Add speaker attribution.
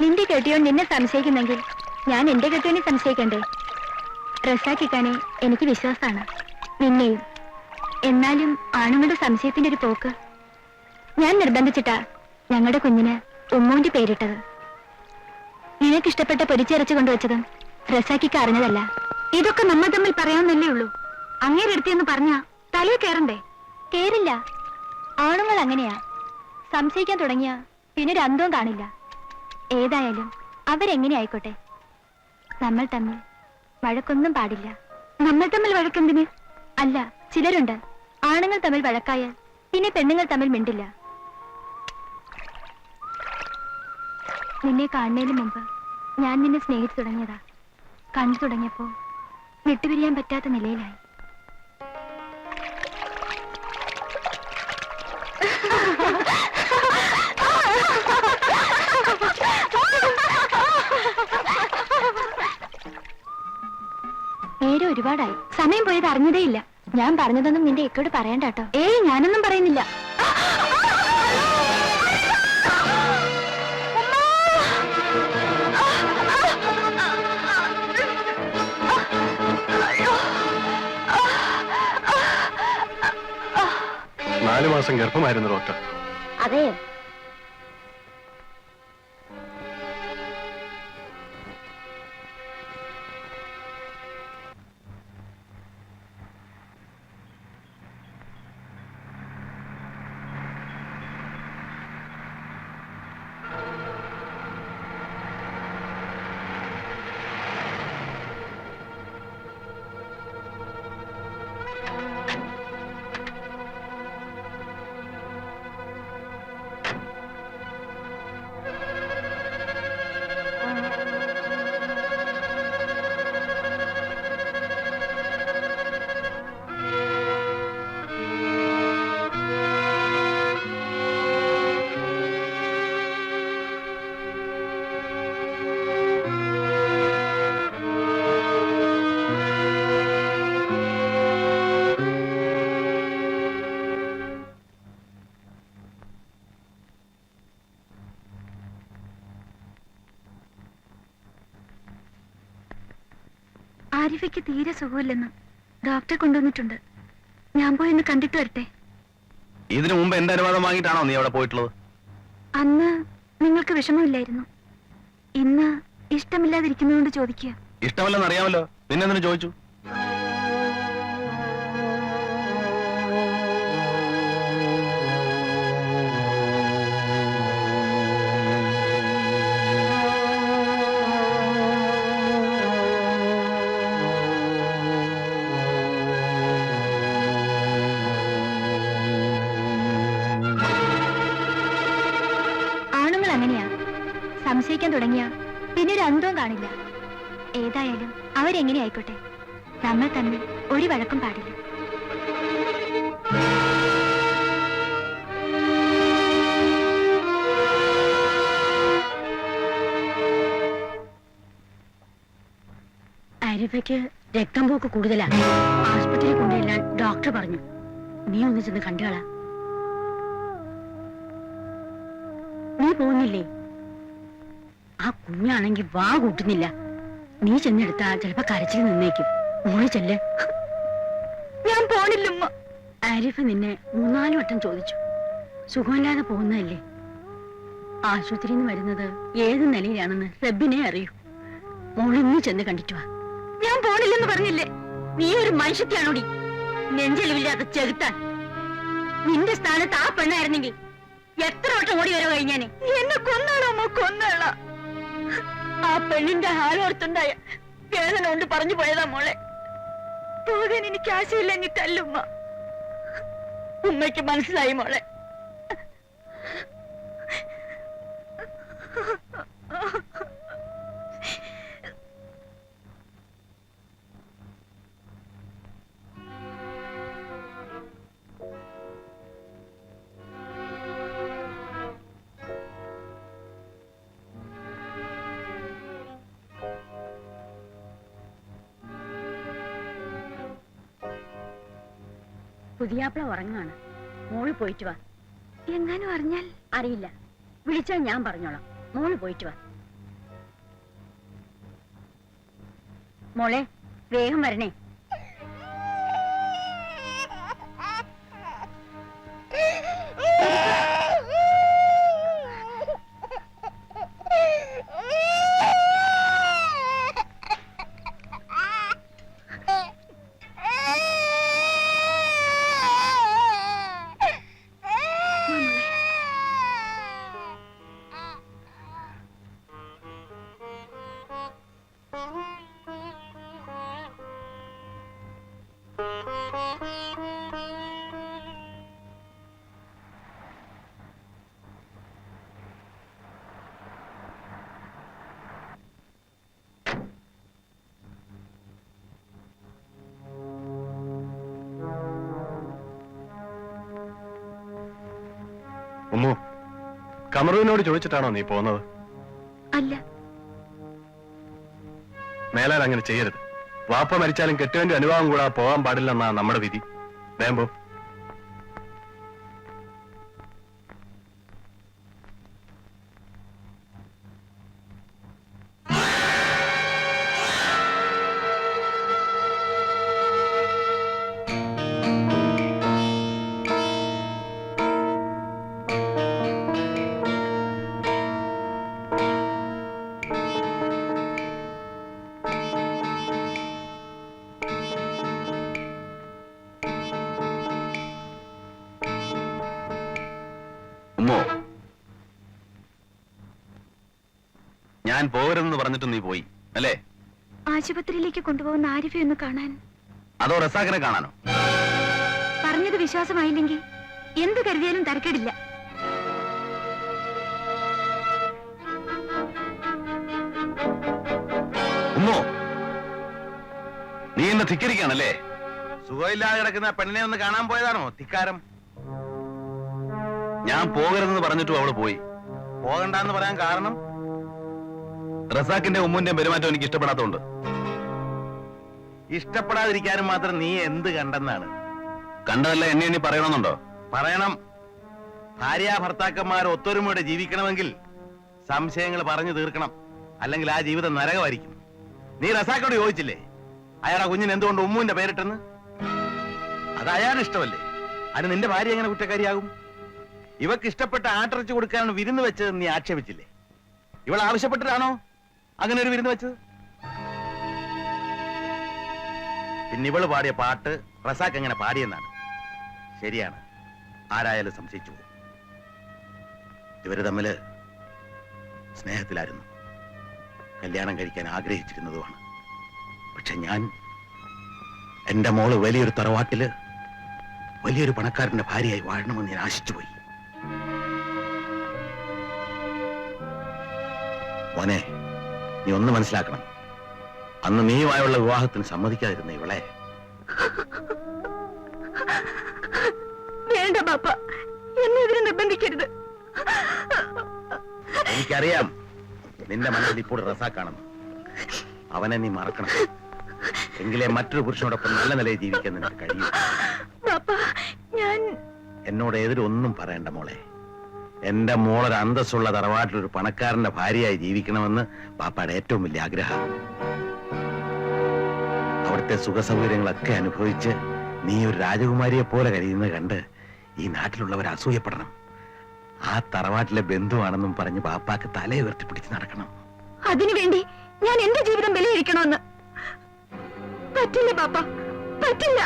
Speaker 1: നിന്റെ കെട്ടിയോൻ നിന്നെ സംശയിക്കുന്നെങ്കിൽ ഞാൻ എന്റെ കെട്ടിയോനെ സംശയിക്കണ്ടേ? റസാക്കിക്കാനെ എനിക്ക് വിശ്വാസമാണ്. നിന്നെയും. എന്നാലും ആണുങ്ങളുടെ സംശയത്തിന്റെ ഒരു പോക്ക്. ഞാൻ നിർബന്ധിച്ചിട്ടാ ഞങ്ങളുടെ കുഞ്ഞിന് ഉമ്മൂന്റെ പേരിട്ടത്. നിനക്കിഷ്ടപ്പെട്ട പൊരിച്ചിറച്ചു കൊണ്ടുവച്ചതും റസാക്കിക്ക് അറിഞ്ഞതല്ല. ഇതൊക്കെ നമ്മൾ തമ്മിൽ പറയാമെന്നല്ലേ ഉള്ളൂ. അങ്ങേരെടുത്തെന്ന് പറഞ്ഞ തലയിൽ കയറണ്ടേ കേറില്ല. ആണുങ്ങൾ അങ്ങനെയാ. സംശയിക്കാൻ തുടങ്ങിയ പിന്നെ ഒരു അന്തവും കാണില്ല. ഏതായാലും അവരെങ്ങനെ ആയിക്കോട്ടെ? നമ്മൾ തമ്മിൽ വഴക്കൊന്നും പാടില്ല. നമ്മൾ തമ്മിൽ വഴക്കെന്തിന്? അല്ല ചിലരുണ്ട്. ആണുങ്ങൾ തമ്മിൽ വഴക്കായാൽ പിന്നെ പെണ്ണുങ്ങൾ തമ്മിൽ മിണ്ടില്ല. നിന്നെ കാണുന്നതിന് മുമ്പ് ഞാൻ നിന്നെ സ്നേഹിച്ചു തുടങ്ങിയതാ. കണ്ടു തുടങ്ങിയപ്പോ വിട്ടുപിരിയാൻ പറ്റാത്ത നിലയിലായി. നേരെ ഒരുപാടായി. സമയം പോയത് അറിഞ്ഞതേ ഇല്ല ഞാൻ പറഞ്ഞതൊന്നും നിന്റെ ഇക്കോട് പറയണ്ട കേട്ടോ ഏയ് ഞാനൊന്നും പറയുന്നില്ല.
Speaker 2: നാലു മാസം ഗർഭമായിരുന്നു ഡോക്ടർ.
Speaker 1: അതെ. ആരിഫയ്ക്ക് തീരെ സുഖമില്ലെന്ന് ഡോക്ടറെ കൊണ്ടുവന്നിട്ടുണ്ട്. ഞാൻ പോയി ഒന്ന് കണ്ടിട്ട് വരട്ടെ.
Speaker 2: ഇതിനു മുമ്പ് എന്റെ അനുവാദം വാങ്ങിയിട്ടാണോ നീ അവിടെ പോയിട്ടുള്ളത്?
Speaker 1: അന്ന് നിങ്ങൾക്ക് വിഷമമില്ലായിരുന്നു. ഇന്ന് ഇഷ്ടമില്ലാതിരിക്കുന്നതുകൊണ്ട് ചോദിക്കുക.
Speaker 2: ഇഷ്ടമല്ലെന്ന് അറിയാമല്ലോ. നിന്നെന്തിനു ചോദിച്ചു?
Speaker 1: സംശയിക്കാൻ തുടങ്ങിയ പിന്നെ ഒരു അന്തവും കാണില്ല. ഏതായാലും അവരെങ്ങനെ ആയിക്കോട്ടെ? നമ്മൾ തമ്മിൽ ഒരു വഴക്കും പാടില്ല.
Speaker 3: അരിഫയ്ക്ക് രക്തം പോക്ക് കൂടുതലാ. ആശുപത്രിയിൽ കൊണ്ടുചെല്ലാൻ ഡോക്ടർ പറഞ്ഞു. നീ ഒന്ന് ചെന്ന് കണ്ടുകളാ നീ പോകുന്നില്ലേ? ആ കുഞ്ഞാണെങ്കി വാ കൂട്ടുന്നില്ല. നീ ചെന്നെടുത്താ ചിലപ്പോ കരച്ചിൽ നിന്നേക്കും. മോൾ ചെല്ല്.
Speaker 1: ഞാൻ പോണില്ലുമ്മ
Speaker 3: ആരിഫ് നിന്നെ മൂന്നാൽ വട്ടം ചോദിച്ചു. സുഖമില്ലാതെ പോകുന്നതല്ലേ? ആശുപത്രിയിൽ നിന്ന് വരുന്നത് ഏത് നിലയിലാണെന്ന് റബ്ബിനെ അറിയൂ. മോളിന്ന് ചെന്ന് കണ്ടിട്ട് വാ.
Speaker 1: ഞാൻ പോണില്ലെന്ന് പറഞ്ഞില്ലേ?
Speaker 3: നീ ഒരു മനുഷ്യത്തെയാണോടി? നെഞ്ചലിവില്ലാതെ ചെകുത്താൻ. നിന്റെ സ്ഥാനത്ത് ആ പെണ്ണായിരുന്നെങ്കിൽ എത്ര വട്ടം ഓടി വരവ് കഴിഞ്ഞാനെ?
Speaker 1: എന്നെ കൊന്നാളോ കൊന്നാളാ
Speaker 3: ആ പെണ്ണിന്റെ ഹാലോർത്തുണ്ടായ വേദന കൊണ്ട് പറഞ്ഞു പോയതാ മോളെ.
Speaker 1: പോകാൻ എനിക്ക് ആശയില്ലെങ്കിൽ തല്ലുമ്മ.
Speaker 3: ഉമ്മയ്ക്ക് മനസ്സിലായി മോളെ. പുതിയാപ്പിള ഉറങ്ങാണ് മോൾ പോയിട്ട് വാ.
Speaker 1: എങ്ങാനും അറിഞ്ഞാൽ?
Speaker 3: അറിയില്ല. വിളിച്ചാൽ ഞാൻ പറഞ്ഞോളാം. മോൾ പോയിട്ട് വാ. മോളെ വേഗം വരണേ.
Speaker 2: ഉമ്മു കമറുവിനോട് ചോദിച്ചിട്ടാണോ നീ പോകുന്നത്? മേലാൽ അങ്ങനെ ചെയ്യരുത്. വാപ്പ മരിച്ചാലും കെട്ടുവന്റെ അനുഭവം കൂടാതെ പോകാൻ പാടില്ലെന്നാ നമ്മുടെ വിധി. വേമ്പോ. ഉമ്മോ? ഞാൻ പോകരുതെന്ന് പറഞ്ഞിട്ട് നീ പോയി അല്ലേ?
Speaker 1: ആശുപത്രിയിലേക്ക് കൊണ്ടുപോകുന്ന ആരിഫെ ഒന്ന് കാണാൻ.
Speaker 2: അതോ റസാഖിനെ കാണാനോ?
Speaker 1: പറഞ്ഞത് വിശ്വാസമായില്ലെങ്കിൽ എന്ത് കരുതിയാലും തരക്കേടില്ല.
Speaker 2: ഉമ്മോ? നീ എന്നെ ധിക്കരിക്കാണല്ലേ സുഖമില്ലാതെ കിടക്കുന്ന പെണ്ണിനെ ഒന്ന് കാണാൻ പോയതാണോ? ധിക്കാരം. ഞാൻ പോകരുതെന്ന് പറഞ്ഞിട്ടും അവൾ പോയി. പോകണ്ടെന്ന് പറയാൻ കാരണം? റസാക്കിന്റെ ഉമ്മുന്റെ പെരുമാറ്റം എനിക്ക് ഇഷ്ടപ്പെടാത്തതുകൊണ്ട്. ഇഷ്ടപ്പെടാതിരിക്കാനും മാത്രം നീ എന്ത് കണ്ടെന്നാണ്? കണ്ടതല്ല എന്നെ ഇനി പറയണമെന്നുണ്ടോ? പറയണം. ഭാര്യ ഭർത്താക്കന്മാർ ഒത്തൊരുമയോടെ ജീവിക്കണമെങ്കിൽ സംശയങ്ങൾ പറഞ്ഞു തീർക്കണം. അല്ലെങ്കിൽ ആ ജീവിതം നരകമായിരിക്കും. നീ റസാക്കോട് ചോദിച്ചില്ലേ? അയാൾ ആ കുഞ്ഞിന് എന്തുകൊണ്ട് ഉമ്മുവിന്റെ പേരിട്ടെന്ന്? അത് അയാളിഷ്ടമല്ലേ? ഇഷ്ടമല്ലേ അതിന് നിന്റെ ഭാര്യ എങ്ങനെ കുറ്റക്കാരിയാകും? ഇവക്ക് ഇഷ്ടപ്പെട്ട ആട്ടിറച്ചി കൊടുക്കാനാണ് വിരുന്ന് വെച്ചത് നീ ആക്ഷേപിച്ചില്ലേ? ഇവൾ ആവശ്യപ്പെട്ടിട്ടാണോ അങ്ങനെ ഒരു വിരുന്ന് വെച്ചത്? പിന്നെ ഇവൾ പാടിയ പാട്ട് റസാക്ക് എങ്ങനെ പാടിയെന്നാണ്. ശരിയാണ്. ആരായാലും സംശയിച്ചു ഇവർ തമ്മിൽ സ്നേഹത്തിലായിരുന്നു. കല്യാണം കഴിക്കാൻ ആഗ്രഹിച്ചിരുന്നതുമാണ്. പക്ഷെ ഞാൻ എന്റെ മോൾ വലിയൊരു തറവാട്ടിൽ വലിയൊരു പണക്കാരന്റെ ഭാര്യയായി വാഴണമെന്ന് ഞാൻ ആശിച്ചുപോയി. മോനെ നീ ഒന്ന് മനസ്സിലാക്കണം. അന്ന് നീയുമായുള്ള വിവാഹത്തിന് സമ്മതിക്കാതിരുന്ന ഇവളെ.
Speaker 1: വേണ്ട ബാപ്പ എന്നെ ഇതിനെ നിർബന്ധിക്കരുത്.
Speaker 2: എനിക്കറിയാം നിന്റെ മനസ്സിൽ ഇപ്പോൾ റസാക്കാണെന്ന്. അവനെ നീ മറക്കണം. എങ്കിലേ മറ്റൊരു പുരുഷനോടൊപ്പം നല്ല നിലയിൽ ജീവിക്കാൻ നിനക്ക് കഴിയും.
Speaker 1: ബാപ്പ ഞാൻ
Speaker 2: എന്നോട് എതിരൊന്നും പറയണ്ട മോളെ. എന്റെ മോളൊരു അന്തസ്സുള്ള തറവാട്ടിലൊരു പണക്കാരന്റെ ഭാര്യയായി ജീവിക്കണമെന്ന് പാപ്പയുടെ ഏറ്റവും വലിയ ആഗ്രഹം. അവിടുത്തെ സുഖസൗകര്യങ്ങളൊക്കെ അനുഭവിച്ച് നീ ഒരു രാജകുമാരിയെ പോലെ കഴിയുന്നത് കണ്ട് ഈ നാട്ടിലുള്ളവർ അസൂയപ്പെടണം. ആ തറവാട്ടിലെ ബന്ധുവാണെന്നും പറഞ്ഞ് ബാപ്പാക്ക് തല ഉയർത്തിപ്പിടിച്ച് നടക്കണം.
Speaker 1: അതിനുവേണ്ടി ഞാൻ എന്റെ ജീവിതം വിലയിരിക്കണമെന്ന്. പറ്റില്ല പാപ്പ. പറ്റില്ല.